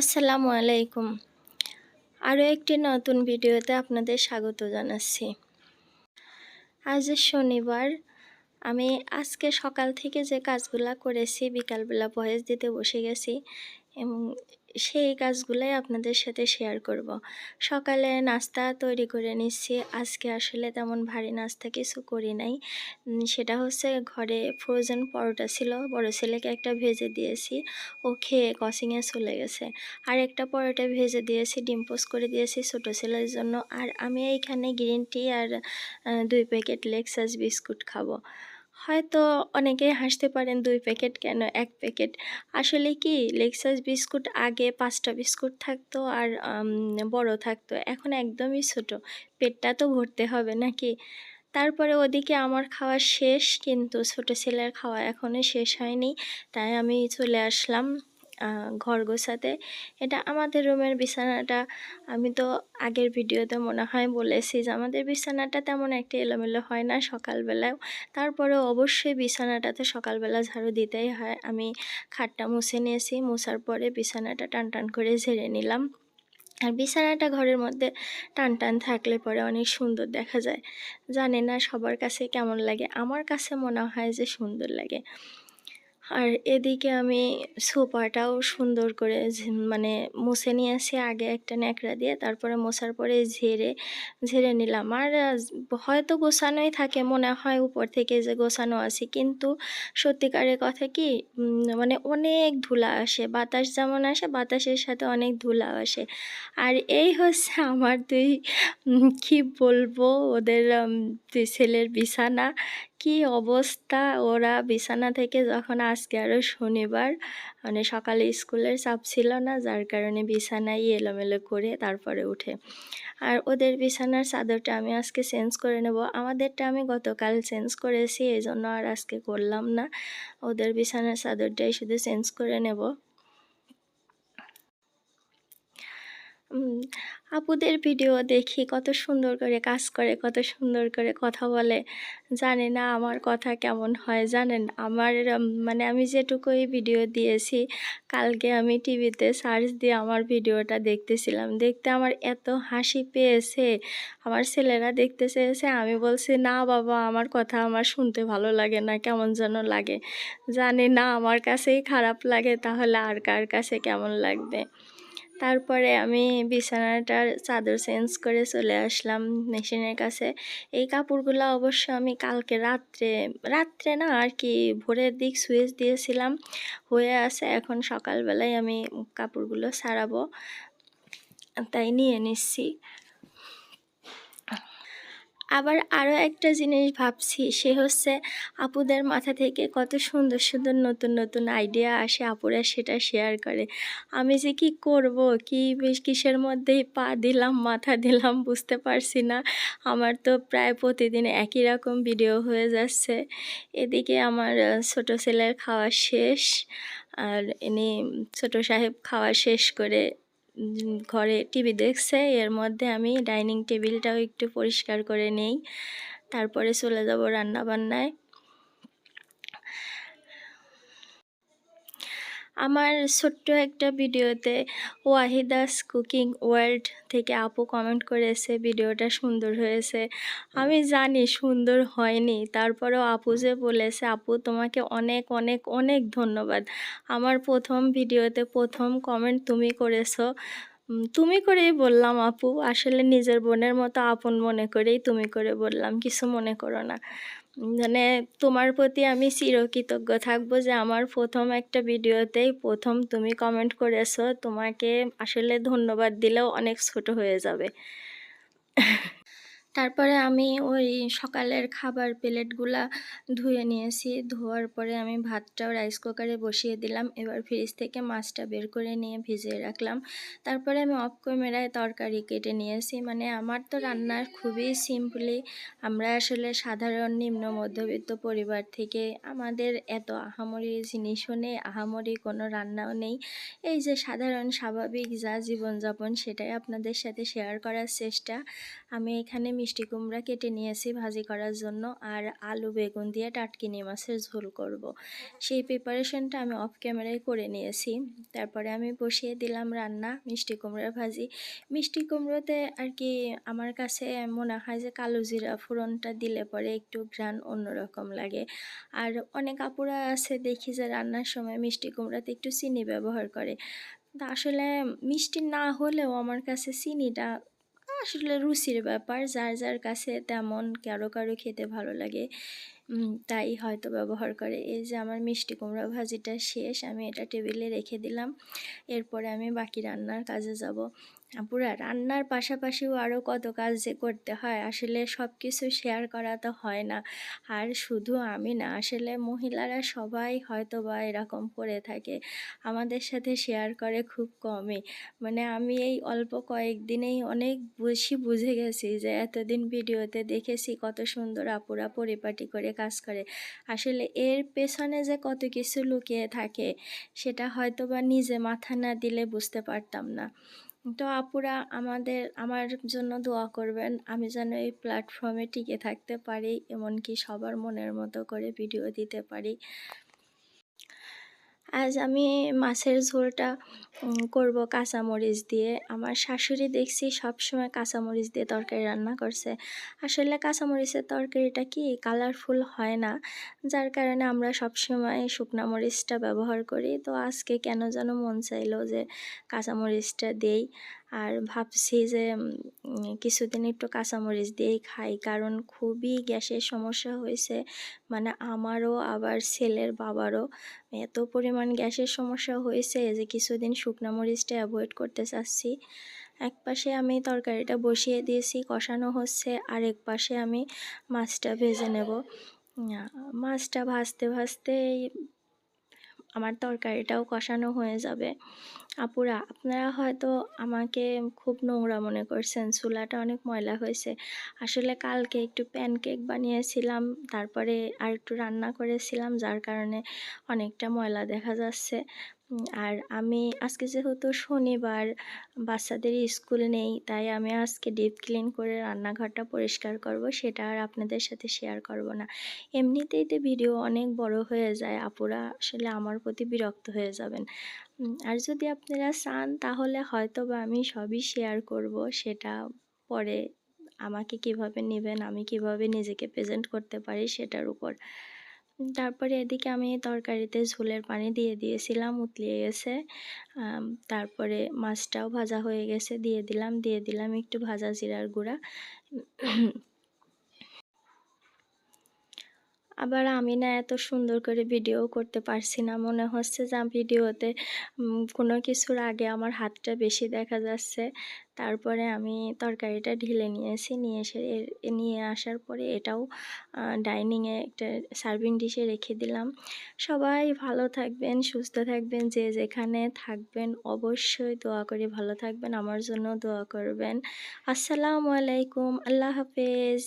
আসসালামু আলাইকুম। আরও একটি নতুন ভিডিওতে আপনাদের স্বাগত জানাচ্ছি। আজ শনিবার। আমি আজকে সকাল থেকে যে কাজগুলা করেছি, বিকালবেলা ভয়েস দিতে বসে গেছি এবং সেই কাজগুলাই আপনাদের সাথে শেয়ার করব। সকালে নাস্তা তৈরি করে নিচ্ছি। আজকে আসলে তেমন ভারী নাস্তা কিছু করি নাই। সেটা হচ্ছে ঘরে ফ্রোজেন পরোটা ছিল। বড় ছেলেকে একটা ভেজে দিয়েছি। ও খেয়ে কসিংয়ে চলে গেছে। আর একটা পরোটা ভেজে দিয়েছি, ডিম পোস্ট করে দিয়েছি ছোটো ছেলের জন্য। আর আমি এইখানে গ্রিন টি আর দুই প্যাকেট লেক্সাস বিস্কুট খাব। হয়তো অনেকেই হাসতে পারেন, দুই প্যাকেট কেন? এক প্যাকেট। আসলে কি লেক্সাস বিস্কুট আগে পাঁচটা বিস্কুট থাকতো আর বড় থাকতো। এখন একদমই ছোট। পেটটা তো ভরতে হবে নাকি? তারপরে ওদিকে আমার খাওয়া শেষ, কিন্তু ছোট ছেলের খাওয়া এখনও শেষ হয়নি। তাই আমি চলে আসলাম। ঘর গোছাতে। এটা আমাদের রুমের বিছানাটা। আমি তো আগের ভিডিওতে মনে হয় বলেছি যে, আমাদের বিছানাটা তেমন একটা এলোমেলো হয় না সকালবেলাও তারপরেও অবশ্যই বিছানাটাতে সকালবেলা ঝাড়ু দিতেই হয়। আমি খাটটা মুছে নিয়েছি, মুছার পরে বিছানাটা টান টান করে ঝেড়ে নিলাম। আর বিছানাটা ঘরের মধ্যে টান টান থাকলে পরে অনেক সুন্দর দেখা যায়। জানি না সবার কাছে কেমন লাগে। আমার কাছে মনে হয় যে সুন্দর লাগে। আর এদিকে আমি সোফাটাও সুন্দর করে মানে মুছে নিয়েছি, আগে একটা ন্যাকড়া দিয়ে, তারপরে মোছার পরে ঝেড়ে ঝেড়ে নিলাম। আর হয়তো গোছানোই থাকে, মনে হয় উপর থেকে যে গোছানো আছে, কিন্তু সত্যিকারের কথা কি মানে অনেক ধুলা আসে, বাতাস যেমন আসে, বাতাসের সাথে অনেক ধুলা আসে। আর এই হচ্ছে আমার দুই কি বলব, ওদের ছেলের বিছানা। কি অবস্থা? ওরা বিছানা থেকে যখন আজকে আরও শনিবার মানে সকালে স্কুলের চাপ ছিল না, যার কারণে বিছানায় এলোমেলো করে তারপরে উঠে। আর ওদের বিছানার চাদরটা আমি আজকে চেঞ্জ করে নেব। আমাদেরটা আমি গতকাল চেঞ্জ করেছি এই জন্য আর আজকে করলাম না। ওদের বিছানার চাদরটাই শুধু চেঞ্জ করে নেব। আপুদের ভিডিও দেখি কত সুন্দর করে কাজ করে, কত সুন্দর করে কথা বলে। জানে না আমার কথা কেমন হয়, জানেন? আমার মানে আমি যেটুকুই ভিডিও দিয়েছি, কালকে আমি টিভিতে সার্চ দিয়ে আমার ভিডিওটা দেখতেছিলাম। দেখতে আমার এত হাসি পেয়েছে, আমার ছেলেরা দেখতে চেয়েছে, আমি বলছি, না বাবা, আমার কথা আমার শুনতে ভালো লাগে না, কেমন যেন লাগে। জানি না, আমার কাছেই খারাপ লাগে, তাহলে আর কার কাছে কেমন লাগবে? তারপরে আমি বিছানাটার চাদর চেঞ্জ করে চলে আসলাম মেশিনের কাছে। এই কাপড়গুলো অবশ্য আমি কালকে রাত্রে রাত্রে না আর কি ভোরের দিক সুইচ দিয়েছিলাম। হয়ে আছে, এখন সকালবেলায় আমি কাপড়গুলো সারাবো, তাই নিয়ে নিচ্ছি। আবার আরও একটা জিনিস ভাবছি, সে হচ্ছে আপুদের মাথা থেকে কত সুন্দর সুন্দর নতুন নতুন আইডিয়া আসে, আপুরা সেটা শেয়ার করে। আমি যে কি করব, কি বেশ কিসের মধ্যেই পা দিলাম, মাথা দিলাম, বুঝতে পারছি না। আমার তো প্রায় প্রতিদিন একই রকম ভিডিও হয়ে যাচ্ছে। এদিকে আমার ছোট ছেলের খাওয়া শেষ, আর ইনি ছোট সাহেব খাওয়া শেষ করে ঘরে টিভি দেখছে, এর মধ্যে আমি ডাইনিং টেবিলটাও একটু পরিষ্কার করে নেই। তারপরে চলে যাব রান্না আমার ছোট্ট একটা ভিডিওতে ওয়াহিদাস কুকিং ওয়ার্ল্ড থেকে আপু কমেন্ট করেছে, ভিডিওটা সুন্দর হয়েছে। আমি জানি সুন্দর হয়নি, তারপরেও আপু যে বলেছে, আপু তোমাকে অনেক অনেক অনেক ধন্যবাদ। আমার প্রথম ভিডিওতে প্রথম কমেন্ট তুমি করেছ। তুমি করেই বললাম আপু, আসলে নিজের বোনের মতো আপন মনে করেই তুমি করে বললাম, কিছু মনে করো না। মানে তোমার প্রতি আমি চিরকৃতজ্ঞ থাকব যে আমার প্রথম একটা ভিডিওতেই প্রথম তুমি কমেন্ট করেছ। তোমাকে আসলে ধন্যবাদ দিলেও অনেক ছোট হয়ে যাবে। তারপরে আমি ওই সকালের খাবার প্লেটগুলা ধুয়ে নিয়েছি। ধোয়ার পরে আমি ভাতটাও রাইস কুকারে বসিয়ে দিলাম। এবার ফ্রিজ থেকে মাছটা বের করে নিয়ে ভিজিয়ে রাখলাম। তারপরে আমি অফ তরকারি কেটে নিয়েছি। মানে আমার তো রান্নার খুবই সিম্পলি আমরা আসলে সাধারণ নিম্ন মধ্যবিত্ত পরিবার থেকে আমাদের এত আহামরি জিনিসও নেই, আহামরি কোনো রান্নাও নেই। এই যে সাধারণ স্বাভাবিক যা জীবনযাপন, সেটাই আপনাদের সাথে শেয়ার করার চেষ্টা। আমি এখানে মিষ্টি কুমড়া কেটে নিয়েছি ভাজি করার জন্য, আর আলু, বেগুন দিয়ে টাটকিনি মাছের ঝোল করব। সেই প্রিপারেশনটা আমি অফ ক্যামেরায় করে নিয়েছি। তারপরে আমি বসিয়ে দিলাম রান্না, মিষ্টি কুমড়ার ভাজি। মিষ্টি কুমড়োতে আর কি আমার কাছে মনে হয় যে কালো জিরা ফোড়নটা দিলে পরে একটু ঘ্রাণ অন্যরকম লাগে। আর অনেক আপুরা আছে দেখি যে রান্নার সময় মিষ্টি কুমড়াতে একটু চিনি ব্যবহার করে। তা আসলে মিষ্টি না হলেও আমার কাছে চিনিটা আসলে রুচির ব্যাপার যার যার কাছে তেমন কারও কারও খেতে ভালো লাগে। তাই হয়তো ব্যবহার করে। এই যে আমার মিষ্টি কুমড়া ভাজিটা শেষ, আমি এটা টেবিলে রেখে দিলাম। এরপরে আমি বাকি রান্নার কাজে যাব। পুরা রান্নার পাশাপাশিও আরও কত কাজ যে করতে হয়, আসলে সব কিছু শেয়ার করা তো হয় না। আর শুধু আমি না, আসলে মহিলারা সবাই হয়তো বা এরকম করে থাকে। আমাদের সাথে শেয়ার করে খুব কমই। মানে আমি এই অল্প কয়েকদিনেই অনেক বেশি বুঝে গেছি যে এতদিন ভিডিওতে দেখেছি কত সুন্দর আপুরা পরিপাটি করে কাজ করে। আসলে এর পেছনে যে কত কিছু লুকিয়ে থাকে, সেটা হয়তো বা নিজে মাথা না দিলে বুঝতে পারতাম না। তো আপুরা আমাদের, আমার জন্য দোয়া করবেন, আমি যেন এই প্ল্যাটফর্মে টিকে থাকতে পারি, এমনকি সবার মনের মতো করে ভিডিও দিতে পারি। আজ আমি মাছের ঝোলটা করব কাঁচামরিচ দিয়ে। আমার শাশুড়ি দেখছি সবসময় কাঁচামরিচ দিয়ে তরকারি রান্না করছে। আসলে কাঁচামরিচের তরকারিটা কি কালারফুল হয় না, যার কারণে আমরা সবসময় শুকনা মরিচটা ব্যবহার করি। তো আজকে কেন যেন মন চাইলো যে কাঁচামরিচটা দেই। আর ভাবছি যে কিছুদিন একটু কাঁচামরিচ দিয়েই খাই। কারণ খুবই গ্যাসের সমস্যা হয়েছে। মানে আমারও, আবার ছেলের বাবারও এত পরিমাণ গ্যাসের সমস্যা হয়েছে যে, কিছুদিন শুকনো মরিচটা অ্যাভয়েড করতে চাচ্ছি। এক পাশে আমি তরকারিটা বসিয়ে দিয়েছি, কষানো হচ্ছে। আর এক পাশে আমি মাছটা ভেজে নেব। মাছটা ভাজতে ভাজতে আমার তরকারিটাও কষানো হয়ে যাবে। আপুরা, আপনারা হয়তো আমাকে খুব নোংরা মনে করছেন, চুলাটা অনেক ময়লা হয়েছে। আসলে কালকে একটু প্যানকেক বানিয়েছিলাম, তারপরে আর একটু রান্না করেছিলাম, যার কারণে অনেকটা ময়লা দেখা যাচ্ছে। আর আমি আজকে যেহেতু শনিবার, বাচ্চাদের স্কুল নেই, তাই আমি আজকে ডিপ ক্লিন করে রান্নাঘরটা পরিষ্কার করব, সেটা আর আপনাদের সাথে শেয়ার করব না। এমনিতেই তো ভিডিও অনেক বড় হয়ে যায়, আপুরা আসলে আমার প্রতি বিরক্ত হয়ে যাবেন। আর যদি আপনারা চান, তাহলে হয়তো বা আমি সবই শেয়ার করব, সেটা পরে আমাকে কীভাবে নেবেন, আমি কীভাবে নিজেকে প্রেজেন্ট করতে পারি, সেটার উপর। তারপরে এদিকে আমি তরকারিতে ঝোলের পানি দিয়ে দিয়েছিলাম, উতলিয়ে গেছে। তারপরে মাছটাও ভাজা হয়ে গেছে, দিয়ে দিলাম দিয়ে দিলাম একটু ভাজা জিরার গুঁড়া। আবার আমি না এত সুন্দর করে ভিডিও করতে পারছি না। মনে হচ্ছে যে ভিডিওতে কোনো কিছুর আগে আমার হাতটা বেশি দেখা যাচ্ছে। তারপরে আমি তরকারিটা ঢেলে নিয়েছি, নিয়ে এসে নিয়ে আসার পরে এটাও ডাইনিংয়ে একটা সার্ভিং ডিশে রেখে দিলাম। সবাই ভালো থাকবেন, সুস্থ থাকবেন, যে যেখানে থাকবেন অবশ্যই দোয়া করে ভালো থাকবেন, আমার জন্য দোয়া করবেন। আসসালামু আলাইকুম, আল্লাহ হাফেজ।